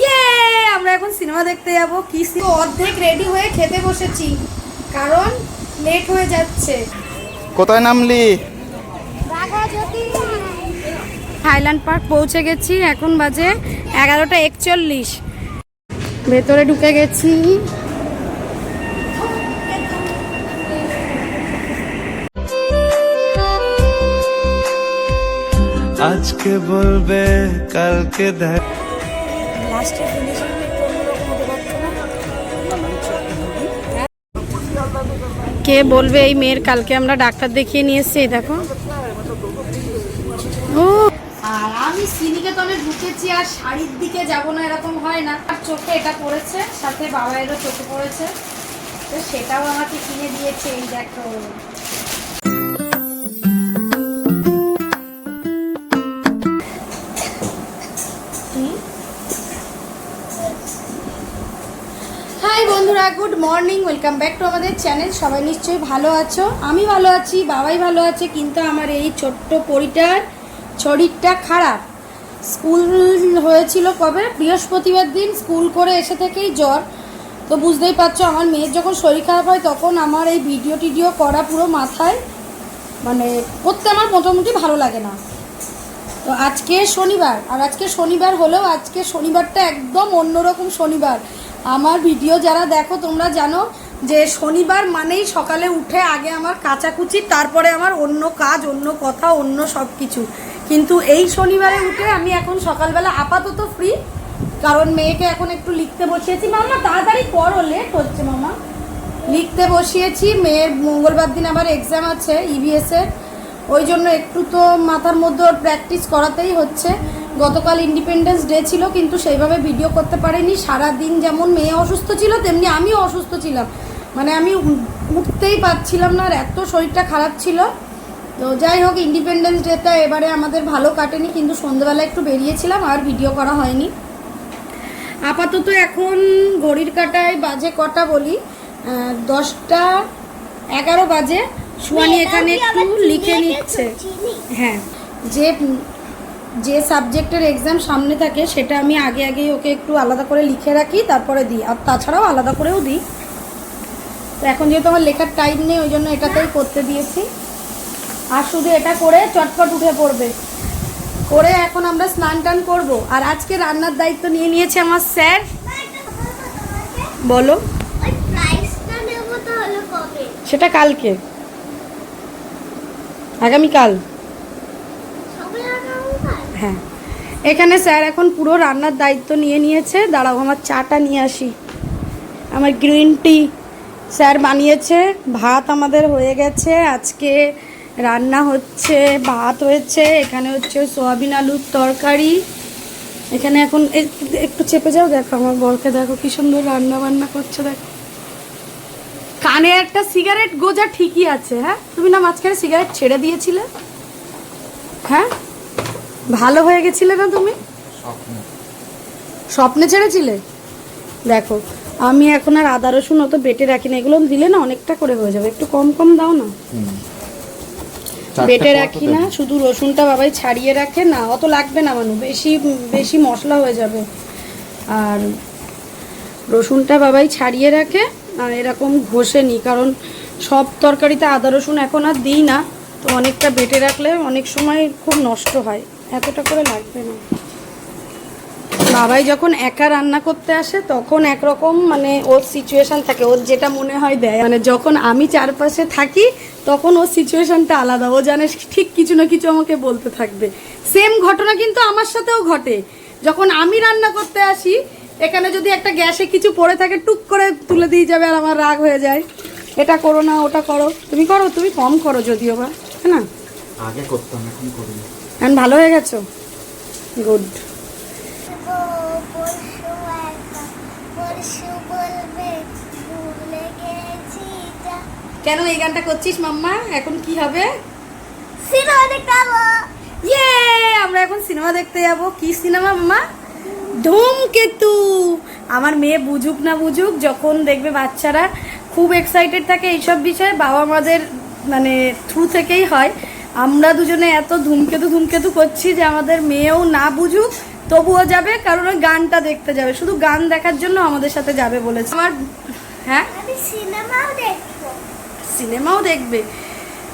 ইয়ে আমরা এখন সিনেমা দেখতে যাব। কি অর্ধেক রেডি হয়ে খেতে বসেছি কারণ লেট হয়ে যাচ্ছে। কোথায় নামলি? থাইল্যান্ড পার্ক পৌঁছে গেছি এখন বাজে এগারোটা একচল্লিশ। ভেতরে ঢুকে গেছি। আজকে বলবে কালকে দেখ কে বলবে এই মেয়ের? কালকে আমরা ডাক্তার দেখিয়ে নিয়ে এসছি এই দেখো। ও। আর আমি সিনিকেতনে ঢুকেছি আর শাড়ির দিকে যাব না এরকম হয় না। আর চোখে এটা পড়েছে সাথে বাবাইয়েরও চোখে পড়েছে। তো সেটাও আমাকে কিনে দিয়েছে এই দেখো। বন্ধুরা good morning welcome back to আমাদের চ্যানেল সবাই নিশ্চয়ই ভালো আছো? আমি ভালো আছি, বাবাই ভালো আছে, কিন্তু আমার এই ছোট্ট পরিটার শরীরটা খারাপ। স্কুল হয়েছিল কবে? বৃহস্পতিবার দিন স্কুল করে এসে থেকেই জ্বর। তো বুঝতেই পারছ, আমার মেয়ের যখন শরীর খারাপ হয়, তখন আমার এই ভিডিও টিডিও করা পুরো মাথায় মানে করতে আমার মোটামুটি ভালো লাগে না। তো আজকে শনিবার, আর আজকে শনিবার হলেও আজকে শনিবারটা একদম অন্যরকম শনিবার। আমার ভিডিও যারা দেখো, তোমরা জানো যে শনিবার মানেই সকালে উঠে আগে আমার কাচাকুচি, তারপরে আমার অন্য কাজ, অন্য কথা, অন্য সব কিছু কিন্তু এই শনিবারে উঠে আমি এখন সকালবেলা আপাতত ফ্রি কারণ মেয়েকে এখন একটু লিখতে বসিয়েছি। মামা তাড়াতাড়ি করো লেট হচ্ছে মামা লিখতে বসিয়েছি, মেয়ের মঙ্গলবার দিন আবার এক্সাম আছে ইবিএস এর। ওই জন্য একটু তো মাথার মধ্যে ওর প্র্যাকটিস করাতেই হচ্ছে। গতকাল ইন্ডিপেন্ডেন্স ডে ছিল কিন্তু সেইভাবে ভিডিও করতে পারিনি। সারা দিন যেমন মেয়ে অসুস্থ ছিল তেমনি আমিও অসুস্থ ছিলাম। মানে আমি উঠতেই পারছিলাম না আর এত শরীরটা খারাপ ছিল। তো যাই হোক ইন্ডিপেন্ডেন্স ডেটা এবারে আমাদের ভালো কাটেনি কিন্তু সন্ধ্যেবেলা একটু বেরিয়েছিলাম আর ভিডিও করা হয়নি। আপাতত এখন ঘড়ির কাটায় বাজে কটা বলি? দশটা এগারো বাজে। সুয়ানি এখানে একটু লিখে নিচ্ছে। হ্যাঁ। যে যে সাবজেক্টের এক্সাম সামনে থাকে, সেটা আমি আগে আগেই ওকে একটু আলাদা করে লিখে রাখি, তারপরে দিই। আর তাছাড়াও আলাদা করেও দিই। তো এখন যেহেতু আমার লেখার টাইম নেই, ওই জন্য এটাতেই করতে দিয়েছি। আর শুধু এটা করে চটপট উঠে পড়বে। করে এখন আমরা স্নান টান করব। আর আজকে রান্নার দায়িত্ব নিয়ে নিয়েছে আমার স্যার। বলো। সেটা কালকে। আগামীকাল। হ্যাঁ। এখানে স্যার এখন পুরো রান্নার দায়িত্ব নিয়ে নিয়েছে। দাঁড়াও, আমার চাটা নিয়ে আসি। আমার গ্রিন টি স্যার বানিয়েছে। ভাত আমাদের হয়ে গেছে। আজকে রান্না হচ্ছে, ভাত হয়েছে, এখানে হচ্ছে সোয়াবিন আলুর তরকারি। এখানে এখন একটু চেপে যাও, দেখো আমার বরকে, দেখো কি সুন্দর রান্না বান্না করছে, দেখো। কানে একটা সিগারেট গোজা ঠিকই আছে হ্যাঁ? তুমি না মাঝখানে সিগারেট ছেড়ে দিয়েছিলে? হ্যাঁ? ভালো হয়ে গেছিলে না তুমি? স্বপ্নে। ছেড়েছিলে? দেখো আমি এখন আর আদা রসুন অত বেটে রাখি না এগুলো দিলে না অনেকটা করে হয়ে যাবে। একটু কম কম দাও না। বেটে রাখি না শুধু রসুনটা বাবাই ছাড়িয়ে রাখে না অত লাগবে না মানু বেশি বেশি মশলা হয়ে যাবে। আর রসুনটা বাবাই ছাড়িয়ে রাখে আর এরকম ঘষে নিই কারণ সব তরকারিতে আদা রসুন এখন আর দিই না তো অনেকটা বেটে রাখলে অনেক সময় খুব নষ্ট হয়। এতটা করে লাগবে না। বাবাই যখন একা রান্না করতে আসে, তখন একরকম মানে ওর সিচুয়েশন থাকে। ওর যেটা মনে হয় দেয়। মানে যখন আমি চারপাশে থাকি, তখন ওর সিচুয়েশানটা আলাদা। ও জানে ঠিক কিছু না কিছু আমাকে বলতে থাকবে। সেম ঘটনা কিন্তু আমার সাথেও ঘটে। যখন আমি রান্না করতে আসি, এখানে যদি একটা গ্যাসে কিছু পড়ে থাকে, টুক করে তুলে দিয়ে যাবে আর আমার রাগ হয়ে যায়। এটা করো না, ওটা করো। তুমি করো, তুমি কম করো যদিও বা হ্যাঁ না? আগে করতাম, এখন করি না। এখন ভালো হয়ে গেছো? গুড কেন এই গানটা করছিস মাম্মা? এখন কি হবে? সিনেমা দেখতে যাব ইয়ে আমরা এখন সিনেমা দেখতে যাব। কি সিনেমা মাম্মা? ধূমকেতু। আমার মেয়ে বুঝুক না বুঝুক যখন দেখবে বাচ্চারা খুব এক্সাইটেড থাকে এইসব বিষয়ে বাবা মাদের মানে থ্রু থেকেই হয়। আমরা দুজনে এত ধূমকেতু ধূমকেতু করছি যে আমাদের মেয়েও না বুঝুক তবুও যাবে কারণ ওই গানটা দেখতে যাবে। শুধু গান দেখার জন্য আমাদের সাথে যাবে বলেছে। আমার হ্যাঁ? আমি সিনেমাও দেখব। সিনেমাও দেখবে।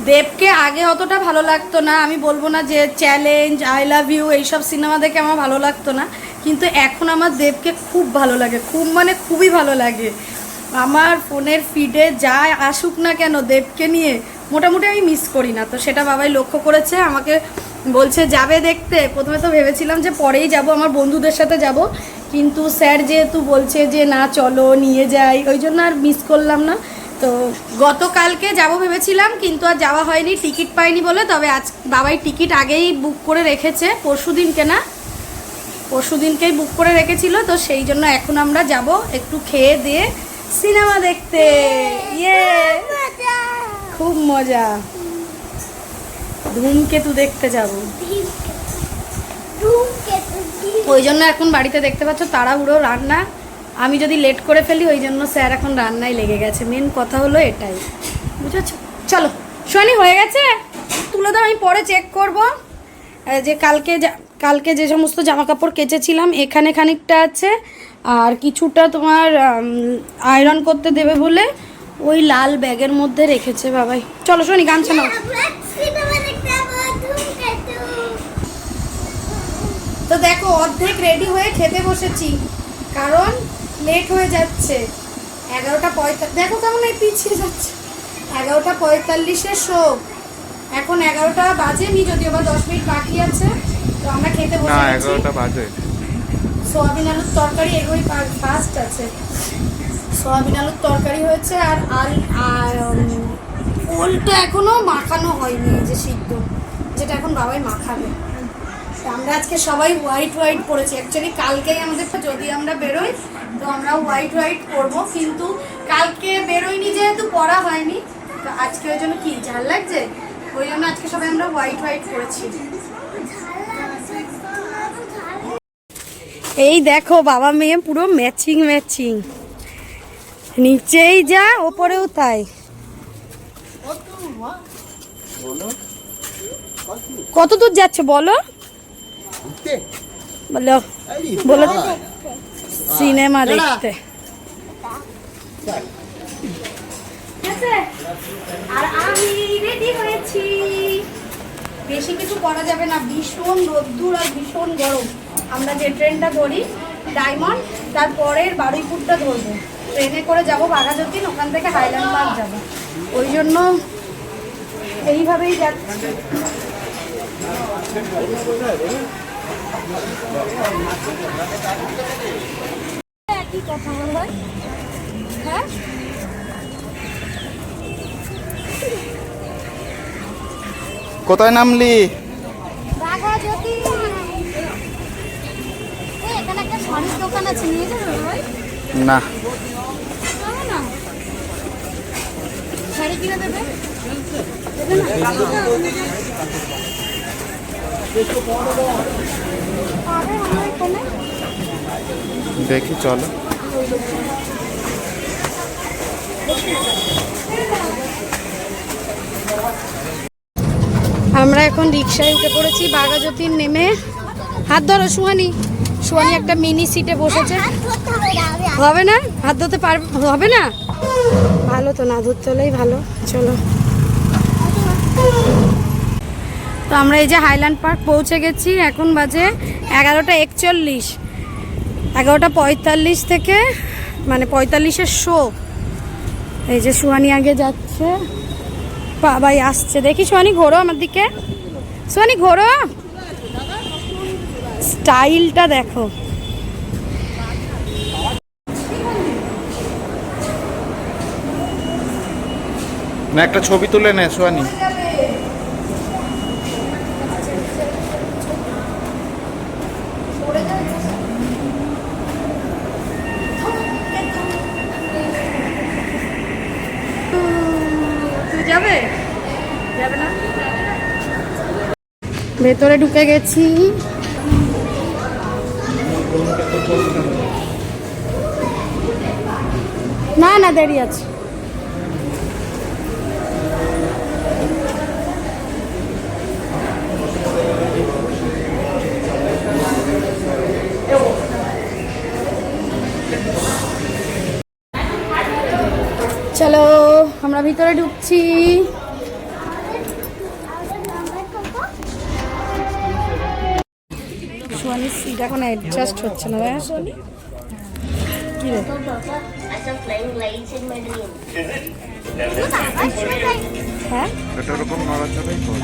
দেবকে আগে অতটা ভালো লাগতো না। আমি বলব না যে চ্যালেঞ্জ আই লাভ ইউ এইসব সিনেমা দেখে আমার ভালো লাগতো না। কিন্তু এখন আমার দেবকে খুব ভালো লাগে। খুব মানে খুবই ভালো লাগে। আমার ফোনের ফিডে যা আসুক না কেন দেবকে নিয়ে মোটামুটি আমি মিস করি না। তো সেটা বাবাই লক্ষ্য করেছে আমাকে বলছে যাবে দেখতে। প্রথমে তো ভেবেছিলাম যে পরেই যাব আমার বন্ধুদের সাথে যাব। কিন্তু স্যার যেহেতু বলছে যে না চলো নিয়ে যাই। ওই জন্য আর মিস করলাম না। তো গতকালকে যাব ভেবেছিলাম কিন্তু আর যাওয়া হয়নি টিকিট পাইনি বলে। তবে আজ বাবাই টিকিট আগেই বুক করে রেখেছে পরশু দিনকে না। পরশু দিনকেই বুক করে রেখেছিল তো সেই জন্য এখন আমরা যাব একটু খেয়ে দিয়ে সিনেমা দেখতে। ইয়ে খুব মজা। ধূমকেতু দেখতে যাব। ওই জন্য এখন বাড়িতে দেখতে পাচ্ছ, তাড়াহুড়ো, রান্না। আমি যদি লেট করে ফেলি, ওই জন্য স্যার এখন রান্নায় লেগে গেছে। মেন কথা হলো এটাই। বুঝেছ? চলো শনি হয়ে গেছে? তুলে দাও, আমি পরে চেক করব। যে কালকে কালকে যে সমস্ত জামা কাপড় কেচেছিলাম, এখানে খানিকটা আছে। আর কিছুটা তোমার আয়রন করতে দেবে বলে ওই লাল ব্যাগের মধ্যে রেখেছে বাবাই। চলো শনি গান শোনাও। তো দেখো অর্ধেক রেডি হয়ে খেতে বসেছি কারণ লেট হয়ে যাচ্ছে। এগারোটা পঁয়তাল্লিশ দেখো কেমন এই পিছিয়ে যাচ্ছে। এগারোটা পঁয়তাল্লিশের শো এখন এগারোটা বাজেনি যদিও বা দশ মিনিট বাকি আছে তো আমরা খেতে বসে না এগারোটা বাজে। সোয়াবিন আলুর তরকারি এগুলোই ফার্স্ট আছে। সোয়াবিন আলুর তরকারি হয়েছে আর আল আর ওলটা এখনও মাখানো হয়নি যে সিদ্ধ, যেটা এখন বাবাই মাখাবে। আমরা আজকে সবাই হোয়াইট হোয়াইট পরেছি অ্যাকচুয়ালি কালকেই আমাদের যদি আমরা বেরোই, তো আমরা হোয়াইট হোয়াইট পরবো কিন্তু কালকে বেরোয়নি যেহেতু পরা হয়নি, তো আজকে ওই জন্য কি, ঝাল লাগছে? ওই জন্য আজকে সবাই আমরা হোয়াইট হোয়াইট পরেছি এই দেখো বাবা মেয়ে পুরো ম্যাচিং ম্যাচিং নিচেই যা, ওপরেও তাই। কত দূর যাচ্ছে বলো? বলো। বলো সিনেমা দেখতে। আর আমি রেডি হয়েছি। বেশি কিছু করা যাবে না, ভীষণ রোদ্দুর আর ভীষণ গরম। আমরা যে ট্রেনটা ধরি ডায়মন্ড তারপরের বারুইপুরটা ধরবো। ট্রেনে করে যাব বাঘাযতীন ওখান থেকে হাইল্যান্ড পার্ক যাব। ওই জন্য এইভাবেই যাচ্ছি। একই কথা বল হয়? হ্যাঁ কোথায় নামলি? বাঘা যদি এই এখানে একটা শাড়ির দোকান আছে নিয়ে যাবে ভাই না যাব না শাড়ি কিনে দেবে? দেবে না পাবে আমার এখানে দেখি চলো। আমরা এখন রিক্সায় উঠে পড়েছি বাঘাযতীন নেমে। হাত ধরো সুহানি। সুহানি একটা মিনি সিটে বসেছে। হবে না? হবে না হাত ধরতে পারবে হবে না? ভালো তো না ধরতে হলেই ভালো। চলো। তো আমরা এই যে হাইল্যান্ড পার্ক পৌঁছে গেছি, এখন বাজে এগারোটা একচল্লিশ। এগারোটা পঁয়তাল্লিশ থেকে মানে পঁয়তাল্লিশের শো। এই যে সুহানি আগে যাচ্ছে। বাবাই আসছে। দেখি সোহানি, ঘোরো আমার দিকে। সোহানি, ঘোরো। স্টাইলটা দেখো। না একটা ছবি তুলে নে সোয়ানি যাবে? ভেতরে ঢুকে গেছি। না না দেরি আছে। ভিতরে ঢুকছি। সিট এখন অ্যাডজাস্ট হচ্ছে না তাই সোয়ানি কি রে? হ্যাঁ? এটা ওরকম নড়াচড়াই করে।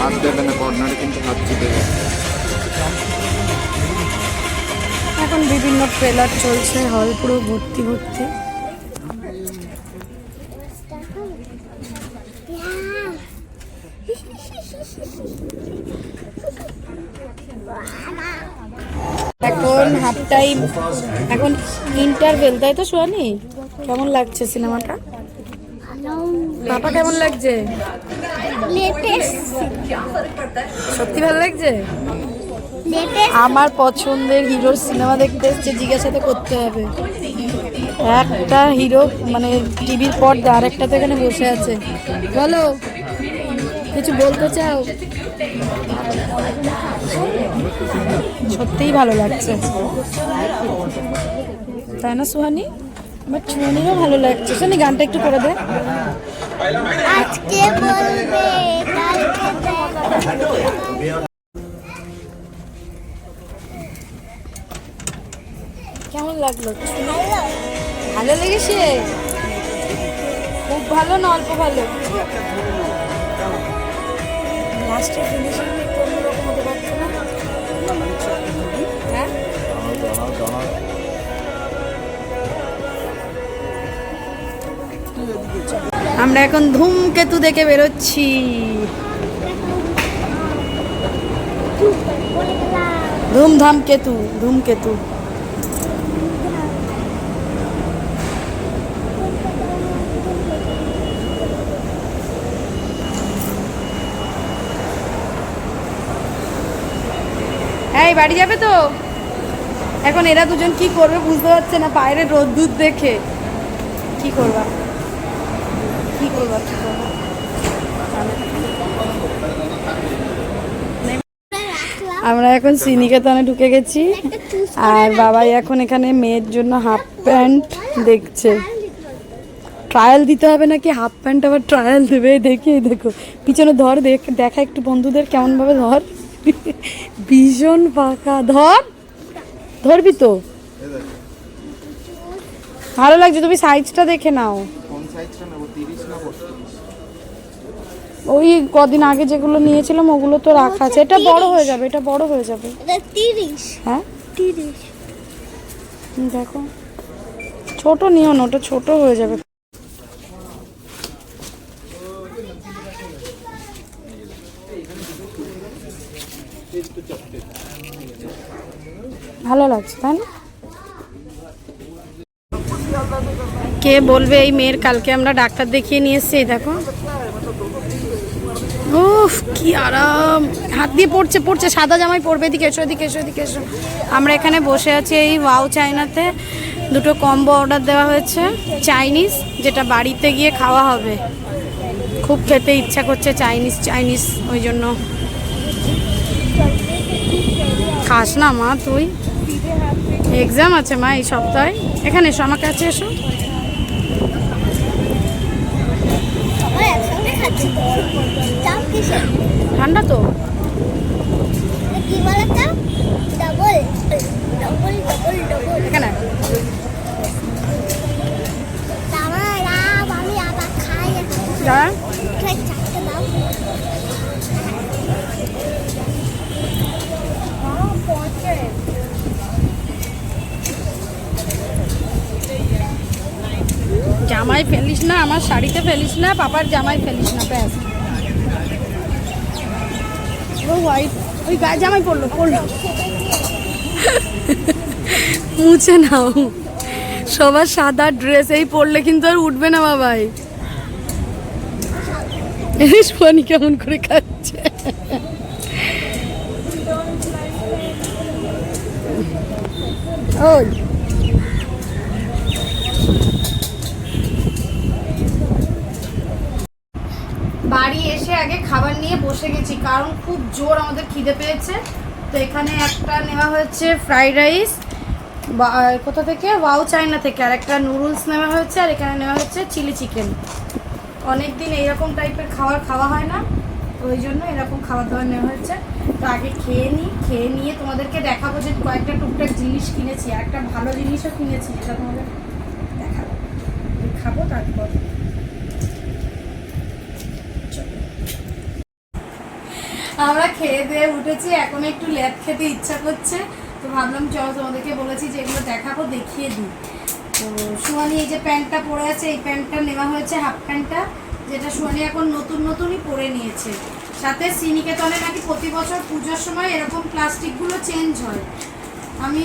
হাত দেবে না কর্নারে কিন্তু হাত চিপে এখন বিভিন্ন ট্রেলার চলছে হল পুরো ভর্তি ভর্তি এখন হাফ টাইম এখন ইন্টারভেল তাই তো সোয়ানি কেমন লাগছে সিনেমাটা? পাপা কেমন লাগছে? সত্যি ভালো লাগছে? আমার পছন্দের হিরোর সিনেমা দেখতে এসছে জিজ্ঞাসা তো করতে হবে। একটা হিরো মানে টিভির পর্দা আর একটা তো এখানে বসে আছে। বলো, কিছু বলতে চাও? সত্যিই ভালো লাগছে। তাই না সুহানি? আমার চুয়ানিরও ভালো লাগছে। শুনি গানটা একটু করে দে। আজকে বলবে কেমন লাগল? ভালো লেগেছে? খুব ভালো না অল্প ভালো? লাস্টের ফিনিশিং আমরা এখন ধূমকেতু দেখে বেরোচ্ছি। ধুমধাম কেতু ধূমকেতু এই বাড়ি যাবে তো? এখন এরা দুজন কি করবে বুঝতে পারছে না বাইরে রোদ্দুর দেখে। কি করবা? কি করবা কি করবা? আমরা এখন শ্রীনিকেতনে ঢুকে গেছি, আর বাবাই এখন এখানে মেয়ের জন্য হাফ প্যান্ট দেখছে। ট্রায়াল দিতে হবে নাকি হাফ প্যান্ট? আবার ট্রায়াল দেবে, দেখি, দেখো। পিছনে ধর, দেখ, দেখা একটু বন্ধুদের, কেমনভাবে ধর। ভীষণ ফাঁকা। ধর। ধরবি তো? ভালো লাগছে তুমি সাইজটা দেখে নাও। ওই কদিন আগে যেগুলো নিয়েছিলাম ওগুলো তো রাখা আছে। এটা বড় হয়ে যাবে এটা বড় হয়ে যাবে। হ্যাঁ? দেখো। ছোট নিও না ওটা ছোট হয়ে যাবে। ভালো লাগছে, তাই না? কে বলবে এই মেয়ের? কালকে আমরা ডাক্তার দেখিয়ে নিয়ে এসছি দেখো। উফ, কি আরাম। হাত দিয়ে পড়ছে পড়ছে, সাদা জামাই পড়বে এদিকে এসো এদিকে এসো এদিকে এসো। আমরা এখানে বসে আছি এই ওয়াও চাইনাতে দুটো কম্বো অর্ডার দেওয়া হয়েছে, চাইনিজ, যেটা বাড়িতে গিয়ে খাওয়া হবে। খুব খেতে ইচ্ছা করছে চাইনিজ চাইনিজ, ওই জন্য। খাস না মা তুই? এক্সাম আছে মা এই সপ্তাহে। এখানে এসো আমার কাছে এসো। ঠান্ডা তো? কি শাড়িতে ফেলিস না পাপার জামাই ফেলিস না ব্যাস। ও হোয়াইট ওই গায়ে জামাই পড়ল পড়ল মুছে নাও। সবার সাদা ড্রেস এই পরলে কিন্তু আর উঠবে না বাবাই। সোয়ানি কেমন করে খাচ্ছে ওই। বাড়ি এসে আগে খাবার নিয়ে বসে গেছি, কারণ খুব জোর আমাদের খিদে পেয়েছে। তো এখানে একটা নেওয়া হয়েছে ফ্রাইড রাইস কোথা থেকে? ওয়াও চায়না থেকে। আর একটা নুডলস নেওয়া হয়েছে, আর এখানে নেওয়া হচ্ছে চিলি চিকেন। অনেক দিন এইরকম টাইপের খাবার খাওয়া হয় না ওই জন্য এরকম খাবার দাবার নেওয়া হয়েছে। তো আগে খেয়ে নিই খেয়ে নিয়ে তোমাদেরকে দেখাবো যে কয়েকটা টুকটাক জিনিস কিনেছি একটা ভালো জিনিসও কিনেছি, যেটা তোমাদের দেখাবো। খাব তারপর। আমরা খেয়ে দিয়ে উঠেছি, এখন একটু ল্যাদ খেতে ইচ্ছা করছে। তো ভাবলাম, চলো তোমাদেরকে বলেছি যে এগুলো দেখাবো, দেখিয়ে দিই। তো সুয়ানি এই যে প্যান্টটা পরে আছে, এই প্যান্টটা নেওয়া হয়েছে হাফ প্যান্টটা, যেটা সুয়ানি এখন নতুন নতুনই পরে নিয়েছে। সাথে সিনিকেতনে নাকি প্রতি বছর পুজোর সময় এরকম প্লাস্টিকগুলো চেঞ্জ হয়। আমি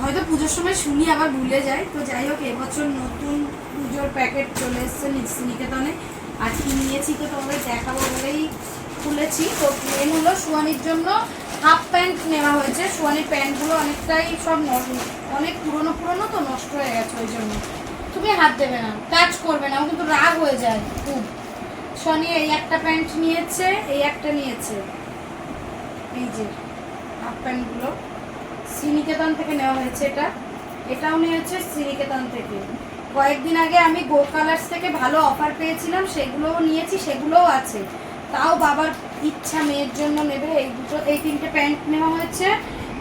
হয়তো পুজোর সময় শুনি, আবার ভুলে যাই। তো যাই হোক, এবছর নতুন পুজোর প্যাকেট চলে এসছে নিকেতনে আর কি নিয়েছি তো তোমাদের দেখাবো বলেই খুলেছি তো মেন হলো সুয়ানির জন্য হাফ প্যান্ট নেওয়া হয়েছে। সুয়ানির প্যান্টগুলো অনেকটাই সব অনেক পুরনো পুরনো তো নষ্ট হয়ে গেছে ওই জন্য। তুমি হাত দেবে না টাচ করবে না কিন্তু রাগ হয়ে যায় খুব। সনি এই একটা প্যান্ট নিয়েছে, এই একটা নিয়েছে। এই যে হাফ প্যান্টগুলো। শ্রীনিকেতন থেকে নেওয়া হয়েছে এটা। এটাও নিয়েছে শ্রীনিকেতন থেকে। কয়েকদিন আগে আমি গো কালার্স থেকে ভালো অফার পেয়েছিলাম, সেগুলোও নিয়েছি, সেগুলোও আছে। তাও বাবার ইচ্ছা মেয়ের জন্য নেবে। এই দুটো, এই তিনটে প্যান্ট নেওয়া হয়েছে,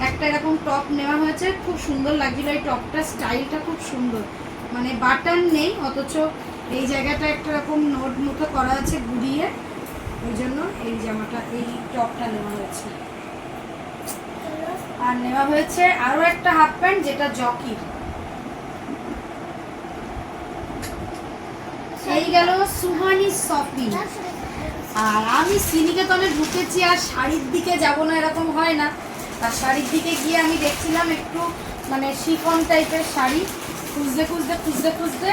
একটা এরকম টপ নেওয়া হয়েছে। খুব সুন্দর লাগছিল এই টপটার স্টাইলটা খুব সুন্দর। মানে বাটন নেই, অথচ এই জায়গাটা একটা রকম নোট মতো করা আছে ঘুরিয়ে ওই জন্য এই জামাটা, এই টপটা নেওয়া হয়েছে। আর নেওয়া হয়েছে আরও একটা হাফ প্যান্ট, যেটা জকি। এই গেল সুহানি শপিং। আর আমি সিনিকেতনে ঢুকেছি, আর শাড়ির দিকে যাব না, এরকম হয় না। আর শাড়ির দিকে গিয়ে আমি দেখছিলাম একটু মানে শিফন টাইপের শাড়ি। খুঁজতে খুঁজতে খুঁজতে খুঁজতে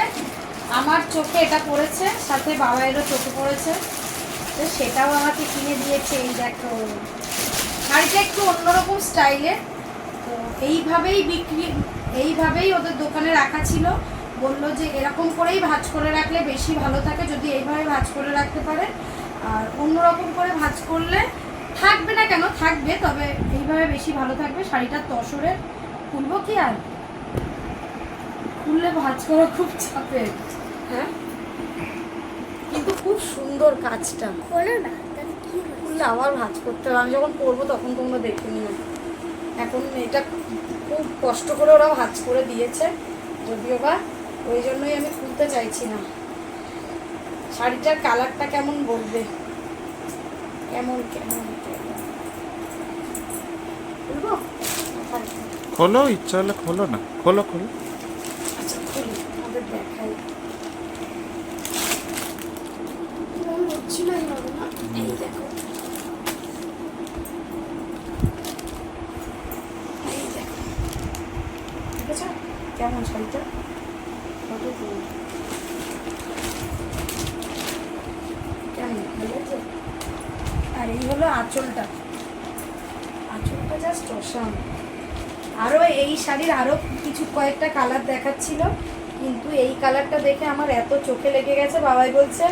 আমার চোখে এটা পড়েছে, সাথে বাবাইয়েরও চোখে পড়েছে। তো সেটাও আমাকে কিনে দিয়েছে এই দেখো। শাড়িটা একটু অন্যরকম স্টাইলে। তো এইভাবেই বিক্রি, এইভাবেই ওদের দোকানে রাখা ছিল। বলল যে এরকম করেই ভাঁজ করে রাখলে বেশি ভালো থাকে, যদি এইভাবে ভাঁজ করে রাখতে পারে আর অন্যরকম করে ভাঁজ করলে থাকবে না কেন? থাকবে তবে এইভাবে বেশি ভালো থাকবে। শাড়িটা তসরে খুলবো কি আর? খুললে ভাজ করা খুব চাপের হ্যাঁ? কিন্তু খুব সুন্দর কাজটা। খোলো না খুললে আবার ভাঁজ করতে হবে। আমি যখন করব তখন তোমরা দেখে নিও। এখন এটা খুব কষ্ট করে ওরা ভাজ করে দিয়েছে। যদিও বা ওই জন্যই আমি খুলতে চাইছি না। শাড়িটার কালারটা কেমন বলবে? কেমন কেমন খোলো ইচ্ছা হলে খোলো না। খোলো খোলো আচ্ছা খুলি আমাদের দেখাই মন হচ্ছিল এইভাবে না এই দেখো এই দেখো দেখেছ কেমন শাড়িটা কত ফুল কেমন ভালো লাগছে? আর এই হলো আঁচলটা। আঁচলটা জাস্ট অসাম। আরও এই শাড়ির আরও কিছু কয়েকটা কালার দেখাচ্ছিল, কিন্তু এই কালারটা দেখে আমার এত চোখে লেগে গেছে, বাবাই বলছে,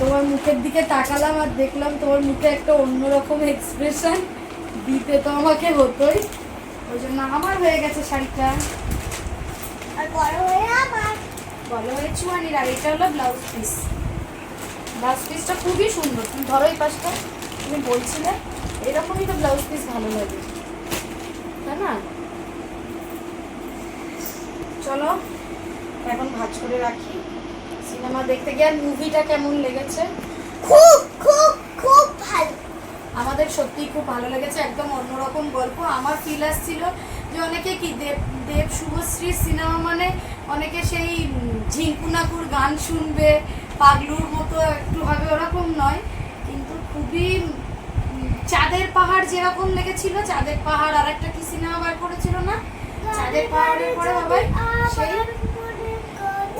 তোমার মুখের দিকে তাকালাম আর দেখলাম তোমার মুখে একটা অন্যরকম এক্সপ্রেশন দিতে তো আমাকে হতোই। ওই জন্য আমার হয়ে গেছে শাড়িটা। আর বড় হয়ে হয়ে আর এটা হলো ব্লাউজ পিস ব্লাউজ পিসটা খুবই সুন্দর। তুমি ধরো এই পাশটা। তুমি বলছিলে এরকমই তো ব্লাউজ পিস ভালো লাগে। তাই না? চলো এখন ভাজ করে রাখি। সিনেমা দেখতে গিয়ে আর মুভিটা কেমন লেগেছে? খুব খুব খুব ভালো। আমাদের সত্যিই খুব ভালো লেগেছে একদম অন্যরকম গল্প। আমার ফিল আসছিল যে অনেকে কি দেব দেব শুভশ্রীর সিনেমা মানে অনেকে সেই ঝিঙ্কুনাকুর গান শুনবে পাগলুর মতো একটু হবে ওরকম নয়। কিন্তু খুবই চাঁদের পাহাড় যেরকম লেগেছিল চাঁদের পাহাড় আর একটা কি সিনেমা বার করেছিল না? চাঁদের পাহাড়ের পরে বাবাই সেই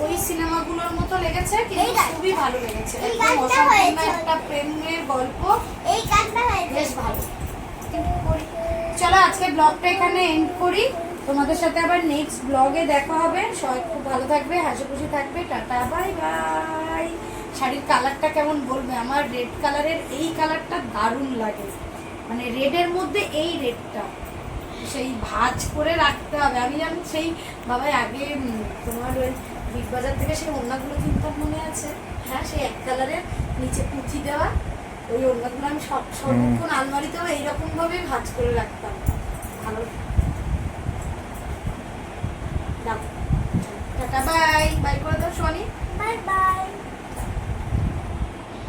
ওই সিনেমাগুলোর মতো লেগেছে কিন্তু খুবই ভালো লেগেছে। একটা প্রেমের গল্প। এই কাজটা হয়েছে। বেশ ভালো। চলো আজকে ব্লগটা এখানে এন্ড করি। তোমাদের সাথে আবার নেক্সট ব্লগে দেখা হবে। সবাই খুব ভালো থাকবে হাসি খুশি থাকবে। টাটা বাই বাই। শাড়ির কালারটা কেমন বলবে? আমার রেড কালারের এই কালারটা দারুণ লাগে। মানে রেডের মধ্যে এই রেডটা সেই ভাজ করে রাখতে হবে। আমি যেন সেই বাবাই আগে তোমার ওই বিগ বাজার থেকে সেই ওড়নাগুলো কিনতাম মনে আছে? হ্যাঁ সেই এক কালারের নিচে পুঁথি দেওয়া। ওই ওড়নাগুলো আমি সব সর্বক্ষণ আলমারিতেও এইরকম ভাবে ভাজ করে রাখতাম। ভালো। Tata, bye. বাই করে দাও সোনি বাই বাই।